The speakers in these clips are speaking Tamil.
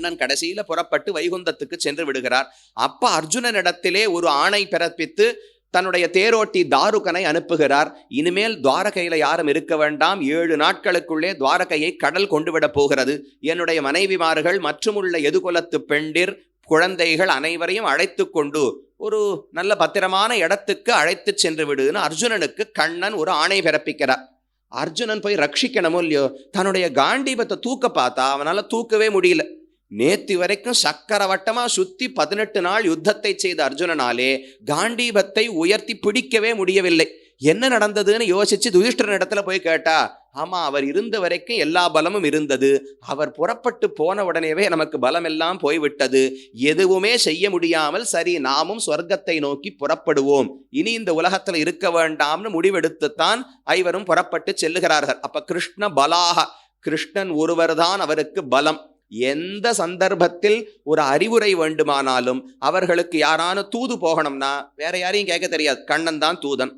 கண்ணன் கடைசியில புறப்பட்டு வைகுந்தத்துக்கு சென்று விடுகிறார். அப்ப அர்ஜுனனிடத்திலே ஒரு ஆணை பிறப்பித்து தன்னுடைய தேரோட்டி தாருகனை அனுப்புகிறார். இனிமேல் துவாரகையில் யாரும் இருக்க வேண்டாம். ஏழு நாட்களுக்குள்ளே துவாரகையை கடல் கொண்டு விடப் போகிறது. என்னுடைய மனைவிமார்கள் மற்றும் உள்ள எதுகுலத்து பெண்டிர் குழந்தைகள் அனைவரையும் அழைத்து கொண்டு ஒரு நல்ல பத்திரமான இடத்துக்கு அழைத்து சென்று விடுன்னு அர்ஜுனனுக்கு கண்ணன் ஒரு ஆணை பிறப்பிக்கிறார். அர்ஜுனன் போய் ரட்சிக்கணுமோ இல்லையோ? தன்னுடைய காண்டீபத்தை தூக்க பார்த்தா அவனால் தூக்கவே முடியல. நேத்தி வரைக்கும் சக்கரவட்டமா சுத்தி பதினெட்டு நாள் யுத்தத்தை செய்த அர்ஜுனனாலே காண்டீபத்தை உயர்த்தி பிடிக்கவே முடியவில்லை. என்ன நடந்ததுன்னு யோசிச்சு யுதிஷ்டரன் இடத்துல போய் கேட்டா ஆமா அவர் இருந்த வரைக்கும் எல்லா பலமும் இருந்தது. அவர் புறப்பட்டு போன உடனேவே நமக்கு பலம் எல்லாம் போய்விட்டது. எதுவுமே செய்ய முடியாமல் சரி நாமும் சொர்க்கத்தை நோக்கி புறப்படுவோம். இனி இந்த உலகத்துல இருக்க வேண்டாம்னு முடிவெடுத்துத்தான் ஐவரும் புறப்பட்டு செல்லுகிறார்கள். அப்ப கிருஷ்ண பலாக கிருஷ்ணன் ஒருவர்தான் அவருக்கு பலம். எந்த சந்தர்ப்பத்தில் ஒரு அறிவுரை வேண்டுமானாலும் அவர்களுக்கு யாரான தூது போகணும்னா வேற யாரையும் கேட்க தெரியாது. கண்ணன் தான் தூதன்.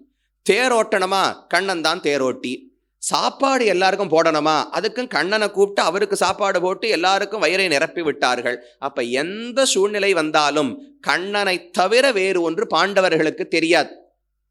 தேரோட்டணுமா கண்ணன் தான் தேரோட்டி சாப்பாடு எல்லாருக்கும் போடணுமா? அதுக்கும் கண்ணனை கூப்பிட்டு அவருக்கு சாப்பாடு போட்டு எல்லாருக்கும் வயிறை நிரப்பி விட்டார்கள். அப்ப எந்த சூழ்நிலை வந்தாலும் கண்ணனை தவிர வேறு ஒன்று பாண்டவர்களுக்கு தெரியாது.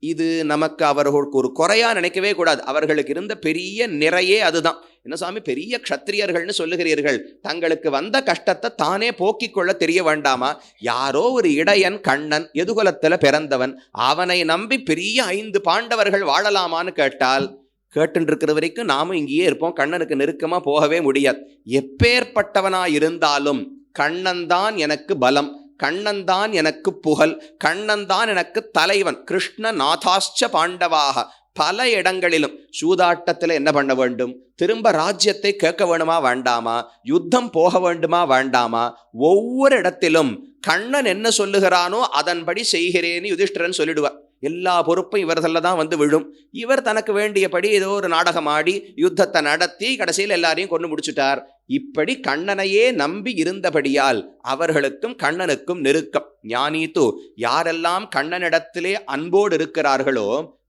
இது நமக்கு அவர்களுக்கு ஒரு குறையாக நினைக்கவே கூடாது. அவர்களுக்கு இருந்த பெரிய நிறையே அதுதான். என்ன சாமி? பெரிய க்ஷத்திரியர்கள்னு சொல்லுகிறீர்கள். தங்களுக்கு வந்த கஷ்டத்தை தானே போக்கிக் கொள்ள தெரிய வேண்டாமா? யாரோ ஒரு இடையன் கண்ணன் எதுகுலத்தில் பிறந்தவன் அவனை நம்பி பெரிய ஐந்து பாண்டவர்கள் வாழலாமான்னு கேட்டால் கேட்டுருக்கிற வரைக்கும் நாமும் இங்கேயே இருப்போம். கண்ணனுக்கு நெருக்கமாக போகவே முடியாது. எப்பேற்பட்டவனாக இருந்தாலும் கண்ணன் தான் எனக்கு பலம். கண்ணன்தான் எனக்கு புகழ் கண்ணன்தான் எனக்கு தலைவன் கிருஷ்ண நாதாஷ்ச பாண்டவாக. பல இடங்களிலும் சூதாட்டத்தில் என்ன பண்ண வேண்டும்? திரும்ப ராஜ்யத்தை கேட்க வேணுமா வேண்டாமா? யுத்தம் போக வேண்டுமா வேண்டாமா? ஒவ்வொரு இடத்திலும் கண்ணன் என்ன சொல்லுகிறானோ அதன்படி செய்கிறேன்னு யுதிஷ்டரன் சொல்லிடுவார். எல்லா பொறுப்பும் இவர்தல்ல தான் வந்து விழும். இவர் தனக்கு வேண்டியபடி ஏதோ ஒரு நாடகம் ஆடி யுத்தத்தை நடத்தி கடைசியில் எல்லாரையும் கொண்டு முடிச்சுட்டார். இப்படி கண்ணனையே நம்பி இருந்தபடியால் அவர்களுக்கும் கண்ணனுக்கும் நெருக்கம். ஞானீத்து யாரெல்லாம் கண்ணனிடத்திலே அன்போடு இருக்கிறார்களோ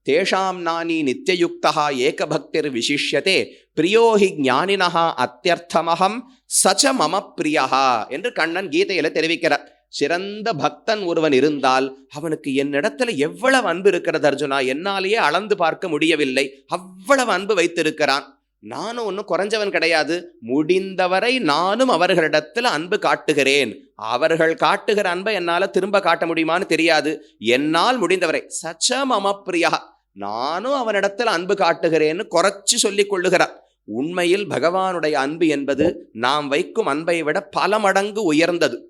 தேஷாம் நானி நித்தியயுக்தா ஏகபக்திர் விசிஷ்யதே பிரியோஹி ஞானினஹா அத்தியர்த்தமகம் சச்ச மம பிரியா என்று கண்ணன் கீதையில தெரிவிக்கிறார். சிறந்த பக்தன் ஒருவன் இருந்தால் அவனுக்கு என்னிடத்துல எவ்வளவு அன்பு இருக்கிறது அர்ஜுனா? என்னாலேயே அளந்து பார்க்க முடியவில்லை. அவ்வளவு அன்பு வைத்திருக்கிறான். நானும் ஒன்றும் குறைஞ்சவன் கிடையாது. முடிந்தவரை நானும் அவர்களிடத்துல அன்பு காட்டுகிறேன். அவர்கள் காட்டுகிற அன்பை என்னால் திரும்ப காட்ட முடியுமான்னு தெரியாது. என்னால் முடிந்தவரை. சச்ச மமப்பிரியா நானும் அவனிடத்துல அன்பு காட்டுகிறேன்னு குறைச்சி சொல்லிக் கொள்ளுகிறார். உண்மையில் பகவானுடைய அன்பு என்பது நாம் வைக்கும் அன்பை விட பல மடங்கு உயர்ந்தது.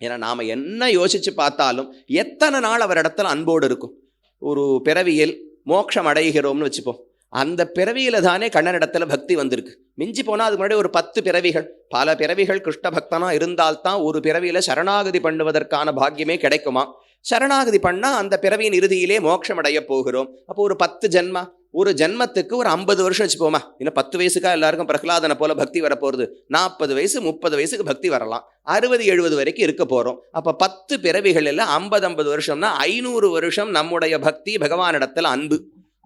ஏன்னா நாம் என்ன யோசித்து பார்த்தாலும் எத்தனை நாள் அவரிடத்துல அன்போடு இருக்கும். ஒரு பிறவியில் மோட்சம் அடைகிறோம்னு வச்சுப்போம். அந்த பிறவியில் தானே கண்ணனிடத்துல பக்தி வந்திருக்கு. மிஞ்சி போனால் அதுக்கு முன்னாடி ஒரு பத்து பிறவிகள். பல பிறவிகள் கிருஷ்ண பக்தனாக இருந்தால்தான் ஒரு பிறவியில் சரணாகதி பண்ணுவதற்கான பாக்கியமே கிடைக்குமா? சரணாகதி பண்ணால் அந்த பிறவியின் இறுதியிலே மோட்சம் அடைய போகிறோம். அப்போ ஒரு பத்து ஜென்மா ஒரு ஜென்மத்துக்கு ஒரு ஐம்பது வருஷம் வச்சுப்போமா? இன்னும் பத்து வயசுக்கா எல்லாருக்கும் பிரகலாதனை போல பக்தி வரப்போகிறது நாற்பது வயசு முப்பது வயசுக்கு பக்தி வரலாம். அறுபது எழுபது வரைக்கும் இருக்க போகிறோம் அப்போ பத்து பிறவிகள் எல்லாம் ஐம்பது ஐம்பது வருஷம்னா ஐநூறு வருஷம் நம்முடைய பக்தி பகவானிடத்தில் அன்பு.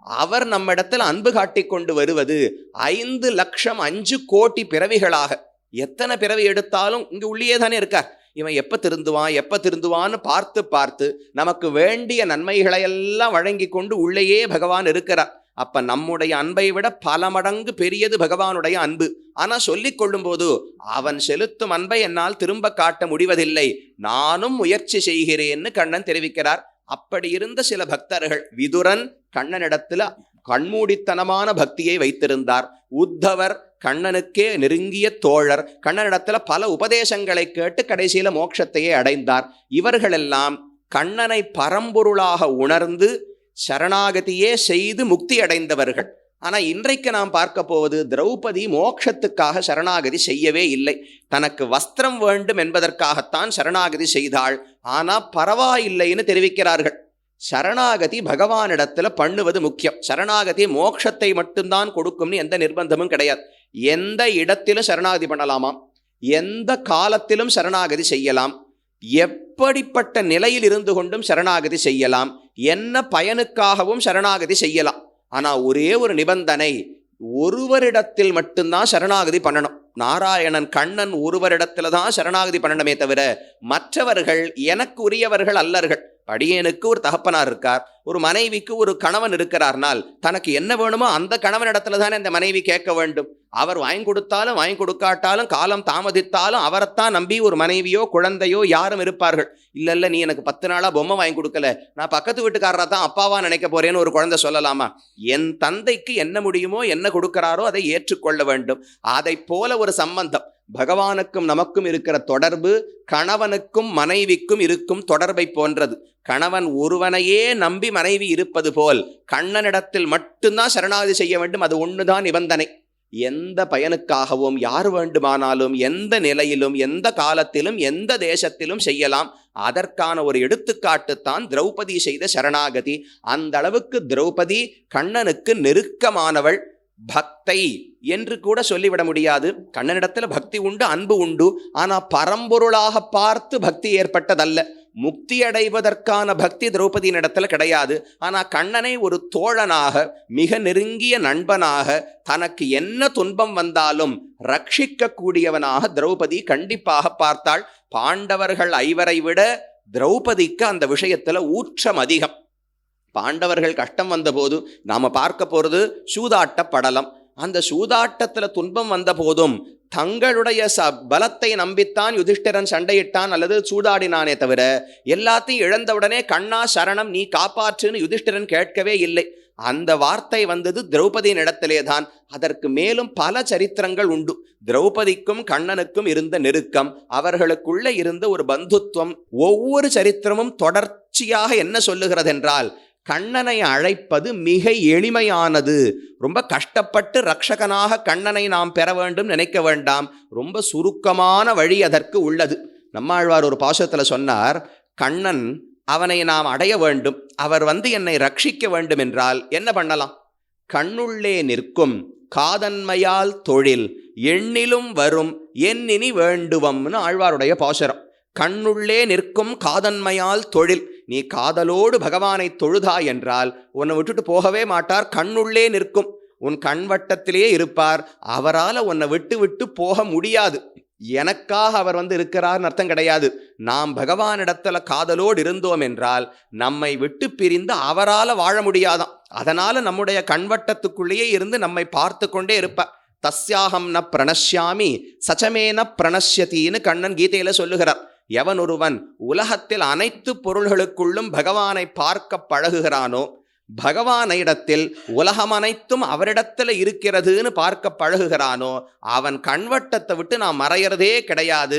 அவர் நம்ம இடத்துல அன்பு காட்டிக்கொண்டு வருவது ஐந்து லட்சம் அஞ்சு கோடி பிறவிகளாக. எத்தனை பிறவி எடுத்தாலும் இங்கே உள்ளே தானே இருக்கார். இவன் எப்போ திருந்துவான் எப்போ திருந்துவான்னு பார்த்து பார்த்து நமக்கு வேண்டிய நன்மைகளை எல்லாம் வழங்கி கொண்டு உள்ளேயே பகவான் இருக்கிறார். அப்ப நம்முடைய அன்பை விட பல மடங்கு பெரியது பகவானுடைய அன்பு. ஆனா சொல்லிக் கொள்ளும்போது அவன் செலுத்தும் அன்பை என்னால் திரும்ப காட்ட முடிவதில்லை. நானும் முயற்சி செய்கிறேன்னு கண்ணன் தெரிவிக்கிறார். அப்படி இருந்த சில பக்தர்கள் விதுரன் கண்ணனிடத்துல கண்மூடித்தனமான பக்தியை வைத்திருந்தார். உத்தவர் கண்ணனுக்கே நெருங்கிய தோழர். கண்ணனிடத்தில் பல உபதேசங்களை கேட்டு கடைசியில் மோட்சத்தையே அடைந்தார். இவர்களெல்லாம் கண்ணனை பரம்பொருளாக உணர்ந்து சரணாகதியே செய்து முக்தி அடைந்தவர்கள். ஆனால் இன்றைக்கு நாம் பார்க்க போவது திரௌபதி மோட்சத்துக்காக சரணாகதி செய்யவே இல்லை. தனக்கு வஸ்திரம் வேண்டும் என்பதற்காகத்தான் சரணாகதி செய்தாள். ஆனால் பரவாயில்லைன்னு தெரிவிக்கிறார்கள். சரணாகதி பகவானிடத்தில் பண்ணுவது முக்கியம். சரணாகதி மோட்சத்தை மட்டும்தான் கொடுக்கும்னு எந்த நிர்பந்தமும் கிடையாது. எந்த இடத்திலும் சரணாகதி பண்ணலாமாம்? எந்த காலத்திலும் சரணாகதி செய்யலாம்? எப்படிப்பட்ட நிலையில் இருந்து கொண்டும் சரணாகதி செய்யலாம்? என்ன பயனுக்காகவும் சரணாகதி செய்யலாம்? ஆனால் ஒரே ஒரு நிபந்தனை ஒருவரிடத்தில் மட்டும்தான் சரணாகதி பண்ணணும். நாராயணன் கண்ணன் ஒருவரிடத்துல தான் சரணாகதி பண்ணணுமே தவிர மற்றவர்கள் எனக்கு உரியவர்கள் அல்லர்கள். படியனுக்கு ஒரு தகப்பனார் இருக்கார். ஒரு மனைவிக்கு ஒரு கணவன் இருக்கிறார்னால் தனக்கு என்ன வேணுமோ அந்த கணவன் இடத்துல தானே இந்த மனைவி கேட்க வேண்டும். அவர் வாங்கி கொடுத்தாலும் வாங்கி கொடுக்காட்டாலும் காலம் தாமதித்தாலும் அவரைத்தான் நம்பி ஒரு மனைவியோ குழந்தையோ யாரும் இருப்பார்கள். இல்லை இல்லை நீ எனக்கு பத்து நாளாக பொம்மை வாங்கி கொடுக்கல. நான் பக்கத்து வீட்டுக்காரரா தான் அப்பாவா நினைக்க போறேன்னு ஒரு குழந்தை சொல்லலாமா? என் தந்தைக்கு என்ன முடியுமோ என்ன கொடுக்கிறாரோ அதை ஏற்றுக்கொள்ள வேண்டும். அதை போல ஒரு சம்பந்தம். பகவானுக்கும் நமக்கும் இருக்கிற தொடர்பு கணவனுக்கும் மனைவிக்கும் இருக்கும் தொடர்பை போன்றது. கணவன் ஒருவனையே நம்பி மனைவி இருப்பது போல் கண்ணனிடத்தில் மட்டும்தான் சரணாகதி செய்ய வேண்டும் அது ஒன்றுதான் நிபந்தனை. எந்த பயனுக்காகவும் யார் வேண்டுமானாலும் எந்த நிலையிலும் எந்த காலத்திலும் எந்த தேசத்திலும் செய்யலாம். அதற்கான ஒரு எடுத்துக்காட்டு தான் திரௌபதி செய்த சரணாகதி. அந்த அளவுக்கு திரௌபதி கண்ணனுக்கு நெருக்கமானவள். பக்தை என்று கூட சொல்லிவிட முடியாது. கண்ணனிடத்தில் பக்தி உண்டு அன்பு உண்டு. ஆனால் பரம்பொருளாக பார்த்து பக்தி ஏற்பட்டதல்ல. முக்தி அடைவதற்கான பக்தி திரௌபதியின் இடத்துல கிடையாது. ஆனால் கண்ணனை ஒரு தோழனாக மிக நெருங்கிய நண்பனாக தனக்கு என்ன துன்பம் வந்தாலும் ரட்சிக்கக்கூடியவனாக திரௌபதி கண்டிப்பாக பார்த்தாள். பாண்டவர்கள் ஐவரை விட திரௌபதிக்கு அந்த விஷயத்தில் ஊற்றம் அதிகம். பாண்டவர்கள் கஷ்டம் வந்தபோது நாம பார்க்க போகிறது சூதாட்ட படலம் அந்த சூதாட்டத்தில் துன்பம் வந்த போதும் தங்களுடைய ச பலத்தை நம்பித்தான் யுதிஷ்டிரன் சண்டையிட்டான் அல்லது சூதாடினானே தவிர எல்லாத்தையும் இழந்தவுடனே கண்ணா சரணம் நீ காப்பாற்றுன்னு யுதிஷ்டிரன் கேட்கவே இல்லை. அந்த வார்த்தை வந்தது திரௌபதியின் இடத்திலே தான் அதற்கு மேலும் பல சரித்திரங்கள் உண்டு. திரௌபதிக்கும் கண்ணனுக்கும் இருந்த நெருக்கம் அவர்களுக்குள்ள இருந்த ஒரு பந்துத்துவம் ஒவ்வொரு சரித்திரமும் தொடர்ச்சியாக என்ன சொல்லுகிறது என்றால் கண்ணனை அழைப்பது மிக எளிமையானது. ரொம்ப கஷ்டப்பட்டு ரக்ஷகனாக கண்ணனை நாம் பெற வேண்டும் நினைக்க வேண்டாம். ரொம்ப சுருக்கமான வழி அதற்கு உள்ளது. நம்மாழ்வார் ஒரு பாசத்தில் சொன்னார் கண்ணன் அவனை நாம் அடைய வேண்டும். அவர் வந்து என்னை ரட்சிக்க வேண்டும் என்றால் என்ன பண்ணலாம்? கண்ணுள்ளே நிற்கும் காதன்மையால் தொழில் எண்ணிலும் வரும் எண்ணினி வேண்டுவம்னு ஆழ்வாருடைய பாசுரம். கண்ணுள்ளே நிற்கும் காதன்மையால் தொழில் நீ காதலோடு பகவானை தொழுதா என்றால் உன்னை விட்டுட்டு போகவே மாட்டார் கண்ணுள்ளே நிற்கும். உன் கண் வட்டத்திலேயே இருப்பார். அவரால் உன்னை விட்டு விட்டு போக முடியாது. எனக்காக அவர் வந்து இருக்கிறார்னு அர்த்தம் கிடையாது. நாம் பகவானிடத்துல காதலோடு இருந்தோம் என்றால் நம்மை விட்டு பிரிந்து அவரால் வாழ முடியாதாம். அதனால நம்முடைய கண்வட்டத்துக்குள்ளேயே இருந்து நம்மை பார்த்து கொண்டே இருப்பார். தஸ்யாகம் ந பிரணஷ்யாமி சச்சமேன பிரணஷ்யத்தின்னு கண்ணன் கீதையில சொல்லுகிறார். எவன் ஒருவன் உலகத்தில் அனைத்து பொருள்களுக்குள்ளும் பகவானை பார்க்க பழகுகிறானோ பகவானிடத்தில் உலகம் அனைத்தும் அவரிடத்தில் இருக்கிறதுன்னு பார்க்க பழகுகிறானோ அவன் கண்வட்டத்தை விட்டு நான் மறையிறதே கிடையாது.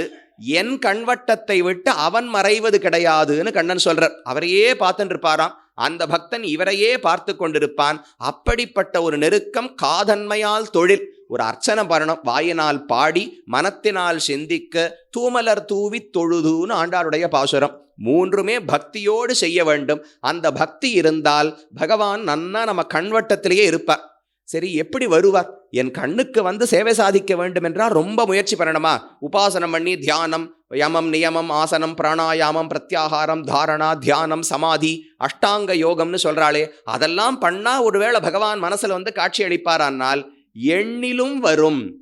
என் கண்வட்டத்தை விட்டு அவன் மறைவது கிடையாதுன்னு கண்ணன் சொல்றார். அவரையே பார்த்துட்டு இருப்பாராம் அந்த பக்தன் இவரையே பார்த்து கொண்டிருப்பான். அப்படிப்பட்ட ஒரு நெருக்கம் காதன்மையால் தொழில். ஒரு அர்ச்சனை பண்ணணும். வாயினால் பாடி மனத்தினால் சிந்திக்க தூமலர் தூவி தொழுதுன்னு ஆண்டாருடைய பாசுரம். மூன்றுமே பக்தியோடு செய்ய வேண்டும். அந்த பக்தி இருந்தால் பகவான் நன்னா நம்ம கண்வட்டத்திலேயே இருப்பார். சரி எப்படி வருவார்? என் கண்ணுக்கு வந்து சேவை சாதிக்க வேண்டும் என்றால் ரொம்ப முயற்சி பண்ணணுமா? உபாசனம் பண்ணி தியானம் யமம் நியமம் ஆசனம் பிராணாயாமம் பிரத்யாகாரம் தாரணா தியானம் சமாதி அஷ்டாங்க யோகம்னு சொல்கிறாளே அதெல்லாம் பண்ணால் ஒருவேளை பகவான் மனசில் வந்து காட்சி அளிப்பாரானால் எண்ணிலும் வரும்.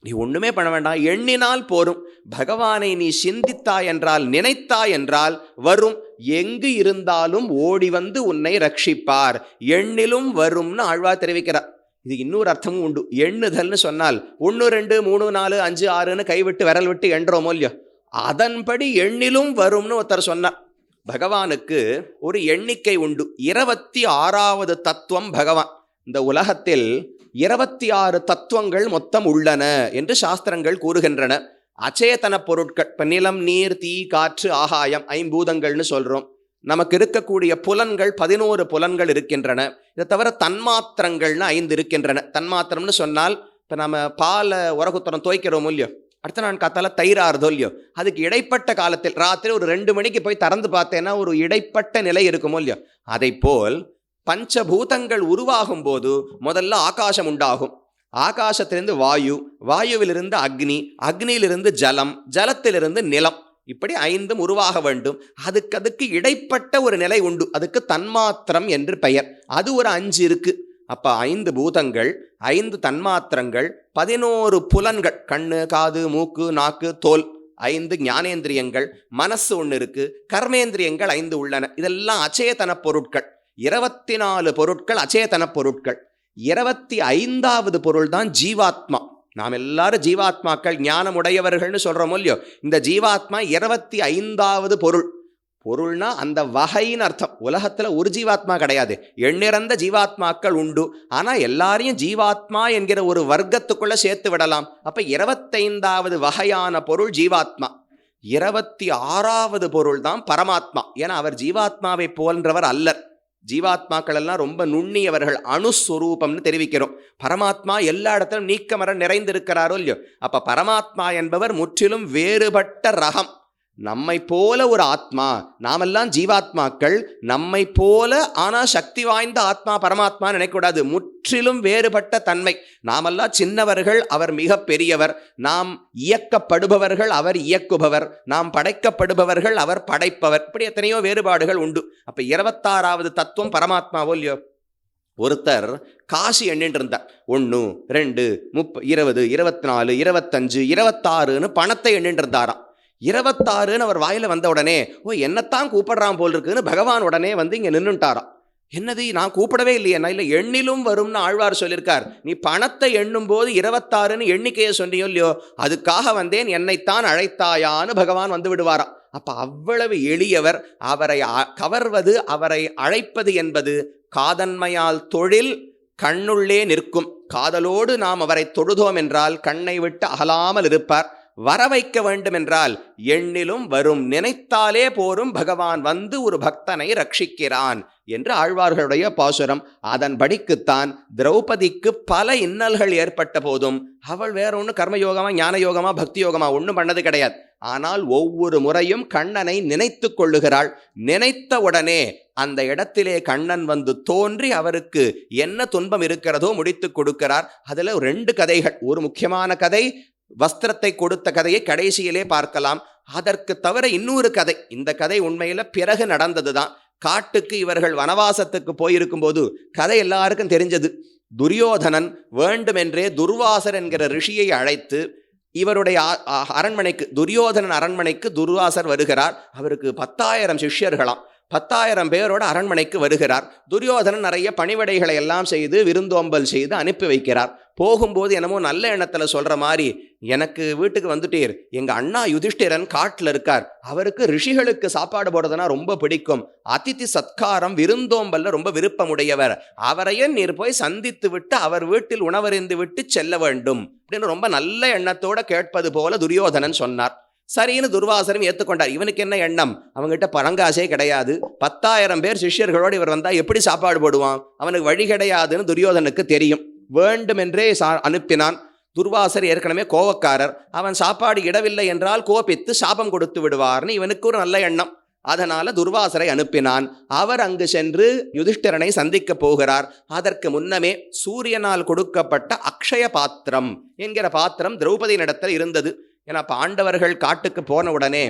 நீ ஒண்ணுமே பண்ண வேண்டாம். எண்ணினால் போரும். பகவானை நீ சிந்தித்தாய் என்றால் நினைத்தாய் என்றால் வரும். எங்கு இருந்தாலும் ஓடி வந்து உன்னை ரட்சிப்பார். எண்ணிலும் வரும்னு ஆழ்வா தெரிவிக்கிறார். இது இன்னொரு அர்த்தமும் உண்டு. எண்ணுதல்னு சொன்னால் ஒன்று ரெண்டு மூணு நாலு அஞ்சு ஆறுன்னு கைவிட்டு விரல் விட்டு எண்றோமோ இல்லையோ? அதன்படி எண்ணிலும் வரும்னு ஒருத்தர் சொன்னார். பகவானுக்கு ஒரு எண்ணிக்கை உண்டு. இருபத்தி ஆறாவது தத்துவம் பகவான். இந்த உலகத்தில் இருபத்தி ஆறு தத்துவங்கள் மொத்தம் உள்ளன என்று சாஸ்திரங்கள் கூறுகின்றன. அச்சேதன பொருட்கள் இப்போ நிலம் நீர் தீ காற்று ஆகாயம் ஐம்பூதங்கள்னு சொல்கிறோம் நமக்கு இருக்கக்கூடிய புலன்கள் பதினோரு புலன்கள் இருக்கின்றன. இதை தவிர தன்மாத்திரங்கள்னு ஐந்து இருக்கின்றன. தன்மாத்திரம்னு சொன்னால் இப்போ நம்ம பாலை உரகுத்திரம் துவைக்கிறோம் இல்லையோ? அடுத்த நான் காத்தால தயிராறுதோ இல்லையோ? அதுக்கு இடைப்பட்ட காலத்தில் ராத்திரி ஒரு ரெண்டு மணிக்கு போய் திறந்து பார்த்தேன்னா ஒரு இடைப்பட்ட நிலை இருக்குமோ இல்லையோ? அதை போல் பஞ்சபூதங்கள் உருவாகும் போது முதல்ல ஆகாசம் உண்டாகும். ஆகாசத்திலிருந்து வாயு வாயுவிலிருந்து அக்னி அக்னியிலிருந்து ஜலம் ஜலத்திலிருந்து நிலம். இப்படி ஐந்தும் உருவாக வேண்டும். அதுக்கு அதுக்கு இடைப்பட்ட ஒரு நிலை உண்டு. அதுக்கு தன்மாத்திரம் என்று பெயர். அது ஒரு அஞ்சு இருக்கு. அப்போ ஐந்து பூதங்கள் ஐந்து தன்மாத்திரங்கள் பதினோரு புலன்கள். கண்ணு காது மூக்கு நாக்கு தோல். ஐந்து ஞானேந்திரியங்கள். மனசு ஒன்று இருக்கு. கர்மேந்திரியங்கள் ஐந்து உள்ளன. இதெல்லாம் அச்சேதன பொருட்கள். இருபத்தி நாலு பொருட்கள் அச்சேதன பொருட்கள். இருபத்தி ஐந்தாவது பொருள் தான் ஜீவாத்மா. நாம் எல்லாரும் ஜீவாத்மாக்கள் ஞானம் உடையவர்கள்னு சொல்கிறோம் இல்லையோ இந்த ஜீவாத்மா இருபத்தி ஐந்தாவது பொருள். பொருள்னா அந்த வகைன்னு அர்த்தம். உலகத்தில் ஒரு ஜீவாத்மா கிடையாது. எண்ணிறந்த ஜீவாத்மாக்கள் உண்டு. ஆனால் எல்லாரையும் ஜீவாத்மா என்கிற ஒரு வர்க்கத்துக்குள்ளே சேர்த்து விடலாம். அப்போ இருபத்தைந்தாவது வகையான பொருள் ஜீவாத்மா. இருபத்தி ஆறாவது பொருள் தான் பரமாத்மா. ஏன்னா அவர் ஜீவாத்மாவை போன்றவர் அல்லர். ஜீவாத்மாக்கள் எல்லாம் ரொம்ப நுண்ணியவர்கள் அணுஸ்வரூபம்னு தெரிவிக்கிறோம். பரமாத்மா எல்லா இடத்திலும் நீக்கமர நிறைந்திருக்கிறாரோ இல்லையோ? அப்போ பரமாத்மா என்பவர் முற்றிலும் வேறுபட்ட ரகம். நம்மை போல ஒரு ஆத்மா நாமெல்லாம் ஜீவாத்மாக்கள் நம்மை போல ஆனால் சக்தி வாய்ந்த ஆத்மா பரமாத்மா நினைக்கக்கூடாது. முற்றிலும் வேறுபட்ட தன்மை. நாமெல்லாம் சின்னவர்கள் அவர் மிக பெரியவர். நாம் இயக்கப்படுபவர்கள் அவர் இயக்குபவர். நாம் படைக்கப்படுபவர்கள் அவர் படைப்பவர். இப்படி எத்தனையோ வேறுபாடுகள் உண்டு. அப்போ இருபத்தாறாவது தத்துவம் பரமாத்மாவோ இல்லையோ? ஒருத்தர் காசு எண்ணிட்டு இருந்தார். ஒன்று ரெண்டு முப்ப இருபது இருபத்தி நாலு இருபத்தஞ்சு இருபத்தாறுன்னு பணத்தை எண்ணிட்டு இருந்தாராம். இருபத்தாறுன்னு அவர் வாயில வந்த உடனே ஓ என்னத்தான் கூப்பிடுறான் போல் இருக்குன்னு பகவான் உடனே வந்து இங்கே நின்றுட்டாராம் என்னது நான் கூப்பிடவே இல்லையே நான் இல்லை எண்ணிலும் வரும்னு ஆழ்வார் சொல்லியிருக்கார் நீ பணத்தை எண்ணும் போது இருபத்தாறுன்னு எண்ணிக்கையை சொன்னியோ இல்லையோ அதுக்காக வந்தேன் என்னைத்தான் அழைத்தாயான்னு பகவான் வந்து விடுவாராம். அப்போ அவ்வளவு எளியவர் அவரை அ- கவர்வது அவரை அழைப்பது என்பது காதன்மையால் தொழில் கண்ணுள்ளே நிற்கும். காதலோடு நாம் அவரை தொழுதோம் என்றால் கண்ணை விட்டு அகலாமல் இருப்பார். வர வைக்க வேண்டும் என்றால் எண்ணிலும் வரும் நினைத்தாலே போரும் பகவான் வந்து ஒரு பக்தனை ரட்சிக்கிறான் என்று ஆழ்வார்களுடைய பாசுரம். அதன்படிக்குத்தான் திரௌபதிக்கு பல இன்னல்கள் ஏற்பட்ட போதும் அவள் வேற ஒன்று கர்மயோகமா ஞான யோகமா பக்தி யோகமா ஒன்றும் பண்ணது கிடையாது. ஆனால் ஒவ்வொரு முறையும் கண்ணனை நினைத்து கொள்ளுகிறாள். நினைத்த உடனே அந்த இடத்திலே கண்ணன் வந்து தோன்றி அவருக்கு என்ன துன்பம் இருக்கிறதோ முடித்து கொடுக்கிறார். அதில் ரெண்டு கதைகள். ஒரு முக்கியமான கதை வஸ்திரத்தை கொடுத்த கதையை கடைசியிலே பார்க்கலாம். அதற்கு தவிர இன்னொரு கதை. இந்த கதை உண்மையில பிறகு நடந்ததுதான். காட்டுக்கு இவர்கள் வனவாசத்துக்கு போயிருக்கும் போது கதை எல்லாருக்கும் தெரிஞ்சது. துரியோதனன் வேண்டுமென்றே துர்வாசர் என்கிற ரிஷியை அழைத்து இவருடைய அரண்மனைக்கு துரியோதனன் அரண்மனைக்கு துர்வாசர் வருகிறார். அவருக்கு பத்தாயிரம் சிஷ்யர்களாம். பத்தாயிரம் பேரோட அரண்மனைக்கு வருகிறார். துரியோதனன் நிறைய பணிவிடைகளை எல்லாம் செய்து விருந்தோம்பல் செய்து அனுப்பி வைக்கிறார். போகும்போது என்னமோ நல்ல எண்ணத்தில் சொல்கிற மாதிரி எனக்கு வீட்டுக்கு வந்துட்டீர். எங்கள் அண்ணா யுதிஷ்டிரன் காட்டில் இருக்கார். அவருக்கு ரிஷிகளுக்கு சாப்பாடு போடுறதுனா ரொம்ப பிடிக்கும். அதித்தி சத்காரம் விருந்தோம்பல்ல ரொம்ப விருப்பமுடையவர். அவரையே நீர் போய் சந்தித்து விட்டு அவர் வீட்டில் உணவறிந்து விட்டு செல்ல வேண்டும். அப்படின்னு ரொம்ப நல்ல எண்ணத்தோட கேட்பது போல துரியோதனன் சொன்னார். சரின்னு துர்வாசரும் ஏற்றுக்கொண்டார் இவனுக்கு என்ன எண்ணம்? அவங்ககிட்ட பழங்காசே கிடையாது. பத்தாயிரம் பேர் சிஷ்யர்களோடு இவர் வந்தால் எப்படி சாப்பாடு போடுவான்? அவனுக்கு வழி கிடையாதுன்னு துரியோதனுக்கு தெரியும். வேண்டுமென்றே சா அனுப்பினான். துர்வாசர் ஏற்கனவே கோவக்காரர். அவன் சாப்பாடு இடவில்லை என்றால் கோபித்து சாபம் கொடுத்து விடுவார்னு இவனுக்கு ஒரு நல்ல எண்ணம். அதனால துர்வாசரை அனுப்பினான். அவர் அங்கு சென்று யுதிஷ்டரனை சந்திக்க போகிறார். அதற்கு முன்னமே சூரியனால் கொடுக்கப்பட்ட அக்ஷய பாத்திரம் என்கிற பாத்திரம் திரௌபதியினிடத்தில் இருந்தது. ஏன்னா பாண்டவர்கள் காட்டுக்கு போன உடனே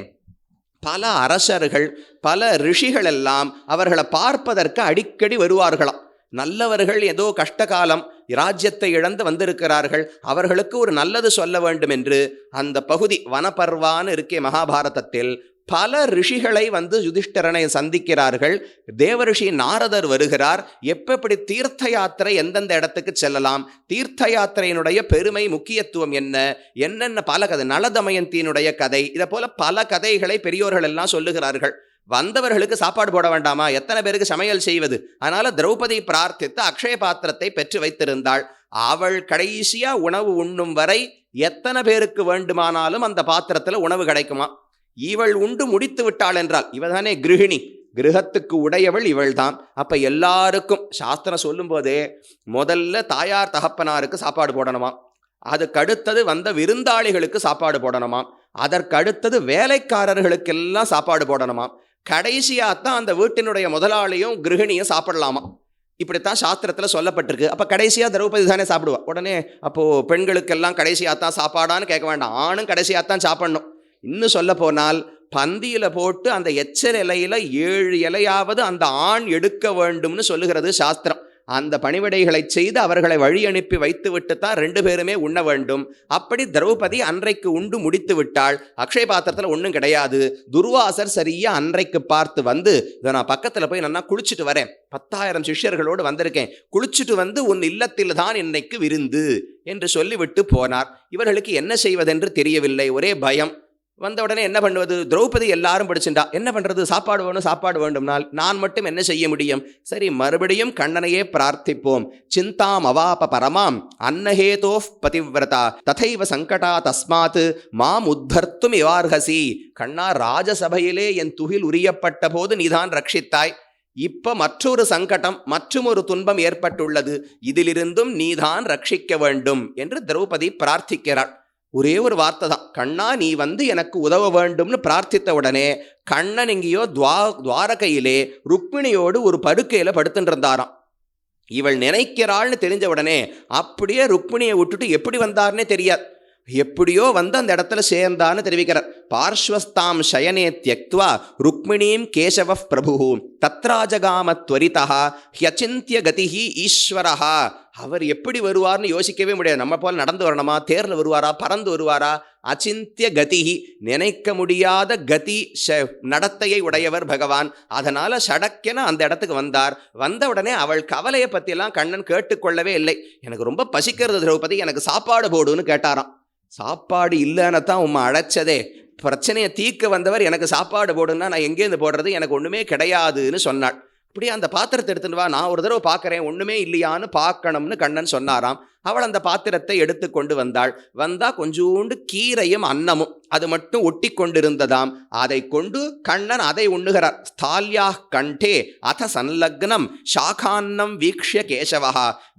பல அரசர்கள் பல ரிஷிகள் எல்லாம் அவர்களை பார்ப்பதற்கு அடிக்கடி வருவார்களாம். நல்லவர்கள் ஏதோ கஷ்டகாலம் ராஜ்யத்தை இழந்து வந்திருக்கிறார்கள். அவர்களுக்கு ஒரு நல்லது சொல்ல வேண்டும் என்று அந்த பகுதி வனபர்வான்னு இருக்கே மகாபாரதத்தில் பல ரிஷிகளை வந்து யுதிஷ்டரனை சந்திக்கிறார்கள். தேவரிஷி நாரதர் வருகிறார். எப்படி தீர்த்த யாத்திரை எந்தெந்த இடத்துக்கு செல்லலாம்? தீர்த்த யாத்திரையினுடைய பெருமை முக்கியத்துவம் என்ன? என்னென்ன பல கதை நலதமயந்தியினுடைய கதை இதை போல பல கதைகளை பெரியோர்கள் எல்லாம் சொல்லுகிறார்கள். வந்தவர்களுக்கு சாப்பாடு போட வேண்டாமா? எத்தனை பேருக்கு சமையல் செய்வது? அதனால திரௌபதி பிரார்த்தித்து அக்ஷய பாத்திரத்தை பெற்று வைத்திருந்தாள். அவள் கடைசியா உணவு உண்ணும் வரை எத்தனை பேருக்கு வேண்டுமானாலும் அந்த பாத்திரத்தில் உணவு கிடைக்குமா? இவள் உண்டு முடித்து விட்டாள் என்றால் இவதானே கிருகிணி. கிரகத்துக்கு உடையவள் இவள்தான். அப்போ எல்லாருக்கும் சாஸ்திரம் சொல்லும்போதே முதல்ல தாயார் தகப்பனாருக்கு சாப்பாடு போடணுமாம் அதுக்கடுத்தது வந்த விருந்தாளிகளுக்கு சாப்பாடு போடணுமாம் அதற்கடுத்தது வேலைக்காரர்களுக்கெல்லாம் சாப்பாடு போடணுமாம் கடைசியாக தான் அந்த வீட்டினுடைய முதலாளியும் கிருகிணியும் சாப்பிடலாமா? இப்படித்தான் சாஸ்திரத்தில் சொல்லப்பட்டிருக்கு. அப்போ கடைசியாக திரௌபதி தானே சாப்பிடுவா. உடனே அப்போது பெண்களுக்கெல்லாம் கடைசியாக தான் சாப்பாடான்னு கேட்க வேண்டாம். ஆணும் கடைசியாக தான் சாப்பிடணும். இன்னும் சொல்ல போனால் பந்தியில் போட்டு அந்த எச்சல் இலையில் ஏழு இலையாவது அந்த ஆண் எடுக்க வேண்டும்னு சொல்லுகிறது சாஸ்திரம். அந்த பணிவிடைகளை செய்து அவர்களை வழி அனுப்பி வைத்துவிட்டு தான் ரெண்டு பேருமே உண்ண வேண்டும். அப்படி திரௌபதி அன்றைக்கு உண்டு முடித்து விட்டால் அக்ஷய பாத்திரத்தில் ஒன்றும் கிடையாது. துர்வாசர் சரியா அன்றைக்கு பார்த்து வந்து இதை நான் பக்கத்தில் போய் நான் குளிச்சுட்டு வரேன். பத்தாயிரம் சிஷ்யர்களோடு வந்திருக்கேன். குளிச்சுட்டு வந்து உன் இல்லத்தில் தான் இன்னைக்கு விருந்து? என்று சொல்லிவிட்டு போனார். இவர்களுக்கு என்ன செய்வதென்று தெரியவில்லை. ஒரே பயம். வந்த உடனே என்ன பண்ணுவது? திரௌபதி எல்லாரும் படிச்சுட்டா என்ன பண்ணுறது சாப்பாடு வேணும் சாப்பாடு வேண்டும்னால் நான் மட்டும் என்ன செய்ய முடியும்? சரி மறுபடியும் கண்ணனையே பிரார்த்திப்போம். சிந்தாம் அவாப பரமாம் அன்னஹேதோ பதிவிரதா ததைவ சங்கடா தஸ்மாத் மாம் உத்தர்த்தும் இவார்ஹசி. கண்ணா ராஜசபையிலே என் துகில் உரியப்பட்ட போது நீதான் ரட்சித்தாய். இப்ப மற்றொரு சங்கடம் மற்றும் ஒரு துன்பம் ஏற்பட்டுள்ளது. இதிலிருந்தும் நீதான் ரட்சிக்க வேண்டும் என்று திரௌபதி பிரார்த்திக்கிறாள். ஒரே ஒரு வார்த்தை தான். கண்ணா நீ வந்து எனக்கு உதவ வேண்டும்னு பிரார்த்தித்த உடனே கண்ணன் எங்கேயோ துவா துவாரகையிலே ருக்மிணியோடு ஒரு படுக்கையில் படுத்துன்ட்ருந்தாராம் இவள் நினைக்கிறாள்னு தெரிஞ்ச உடனே அப்படியே ருக்மிணியை விட்டுட்டு எப்படி வந்தார்னே தெரியாது. எப்படியோ வந்து அந்த இடத்துல சேர்ந்தான்னு தெரிவிக்கிறார். பார்ஸ்வஸ்தாம் சயனே தியக்துவா ருக்மிணீம் கேசவ பிரபு தத்ராஜகாம துவரிதா ஹியச்சிந்திய கதிஹி ஈஸ்வரஹா. அவர் எப்படி வருவார்னு யோசிக்கவே முடியாது. நம்ம போல் நடந்து வரணுமா? தேரில் வருவாரா? பறந்து வருவாரா? அச்சிந்திய கதிஹி நினைக்க முடியாத கதி ஷ- நடத்தையை உடையவர் பகவான். அதனால சடக்கென அந்த இடத்துக்கு வந்தார். வந்த உடனே அவள் கவலையை பற்றியெல்லாம் கண்ணன் கேட்டுக்கொள்ளவே இல்லை. எனக்கு ரொம்ப பசிக்கிறது திரௌபதி எனக்கு சாப்பாடு போடுன்னு கேட்டாராம். சாப்பாடு இல்லைன்னு தான் உம்மை அழைச்சதே பிரச்சனையை தீர்க்க வந்தவர் எனக்கு சாப்பாடு போடுன்னா நான் எங்கேருந்து போடுறது? எனக்கு ஒன்றுமே கிடையாதுன்னு சொன்னாள். அப்படியே அந்த பாத்திரத்தை எடுத்துட்டு வா நான் ஒரு தடவை பார்க்குறேன் ஒன்றுமே இல்லையான்னு பார்க்கணும்னு கண்ணன் சொன்னாராம். அவள் அந்த பாத்திரத்தை எடுத்து கொண்டு வந்தாள். வந்தால் கொஞ்சூண்டு கீரையும் அன்னமும் அது மட்டும் ஒட்டி கொண்டிருந்ததாம். அதை கொண்டு கண்ணன் அதை உண்ணுகிறார். ஸ்தால்யா கண்டே அத சன்லக்னம் சாகான்னம் வீக்ஷ கேசவா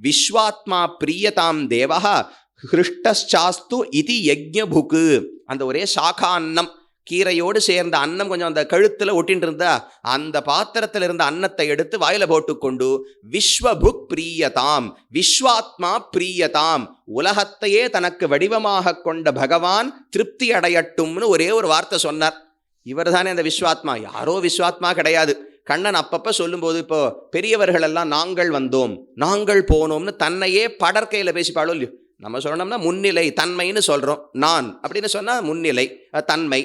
விஸ்வாத்மா பிரியதாம் தேவா ஹிருஷ்டாஸ்து இது யஜ்ஞபுக்கு அந்த ஒரே சாக்கா அன்னம். கீரையோடு சேர்ந்த அன்னம் கொஞ்சம் அந்த கழுத்தில் ஒட்டின்னு இருந்தா அந்த பாத்திரத்தில் இருந்த அன்னத்தை எடுத்து வாயில போட்டுக்கொண்டு விஸ்வபுக் பிரியதாம் விஸ்வாத்மா பிரியதாம் உலகத்தையே தனக்கு வடிவமாக கொண்ட பகவான் திருப்தி அடையட்டும்னு ஒரே ஒரு வார்த்தை சொன்னார். இவர் தானே அந்த விஸ்வாத்மா. யாரோ விஸ்வாத்மா கிடையாது. கண்ணன் அப்பப்போ சொல்லும்போது இப்போ பெரியவர்கள் எல்லாம் நாங்கள் வந்தோம் நாங்கள் போனோம்னு தன்னையே படற்கையில் பேசிப்பாளோ இல்லையோ? நம்ம சொல்லணும்னா முன்னிலை தன்மைன்னு சொல்கிறோம் நான் அப்படின்னு சொன்னால் முன்னிலை தன்மை.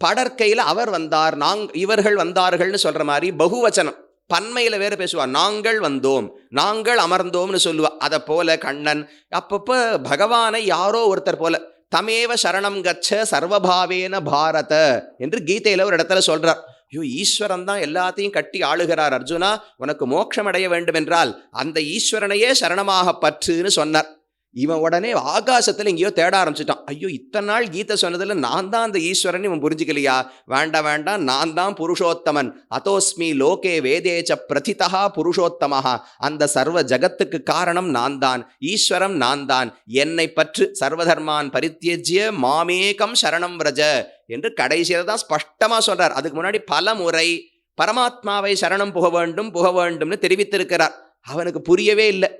படற்கையில் அவர் வந்தார் நாங் இவர்கள் வந்தார்கள்னு சொல்கிற மாதிரி பகுவச்சனம். பன்மையில் வேறு பேசுவா நாங்கள் வந்தோம் நாங்கள் அமர்ந்தோம்னு சொல்லுவா. அதை போல கண்ணன். அப்பப்போ பகவானை யாரோ ஒருத்தர் போல தமேவ சரணம் கச்ச சர்வபாவேன பாரத என்று கீதையில் ஒரு இடத்துல சொல்கிறார் ஐயோ ஈஸ்வரன் தான் எல்லாத்தையும் கட்டி ஆளுகிறார் அர்ஜுனா. உனக்கு மோட்சம் அடைய வேண்டும் என்றால் அந்த ஈஸ்வரனையே சரணமாக பற்றுன்னு சொன்னார். இவன் உடனே ஆகாசத்தில் எங்கேயோ தேட ஆரம்பிச்சிட்டான். ஐயோ இத்தனை நாள் கீதை சொன்னதில் நான் தான் அந்த ஈஸ்வரன் இவன் புரிஞ்சுக்கலையா? வேண்டாம் வேண்டாம் நான் தான் புருஷோத்தமன். அதோஸ்மி லோகே வேதேச்ச பிரதிதா புருஷோத்தமஹா. அந்த சர்வ ஜகத்துக்கு காரணம் நான் தான் ஈஸ்வரம் நான் தான். என்னை பற்று சர்வதர்மான் பரித்தியஜ்ய மாமேகம் சரணம் விரஜ என்று கடைசியில் தான் ஸ்பஷ்டமாக சொல்கிறார் அதுக்கு முன்னாடி பல முறை பரமாத்மாவை சரணம் புக வேண்டும் புக வேண்டும்னு தெரிவித்திருக்கிறார். அவனுக்கு புரியவே இல்லை.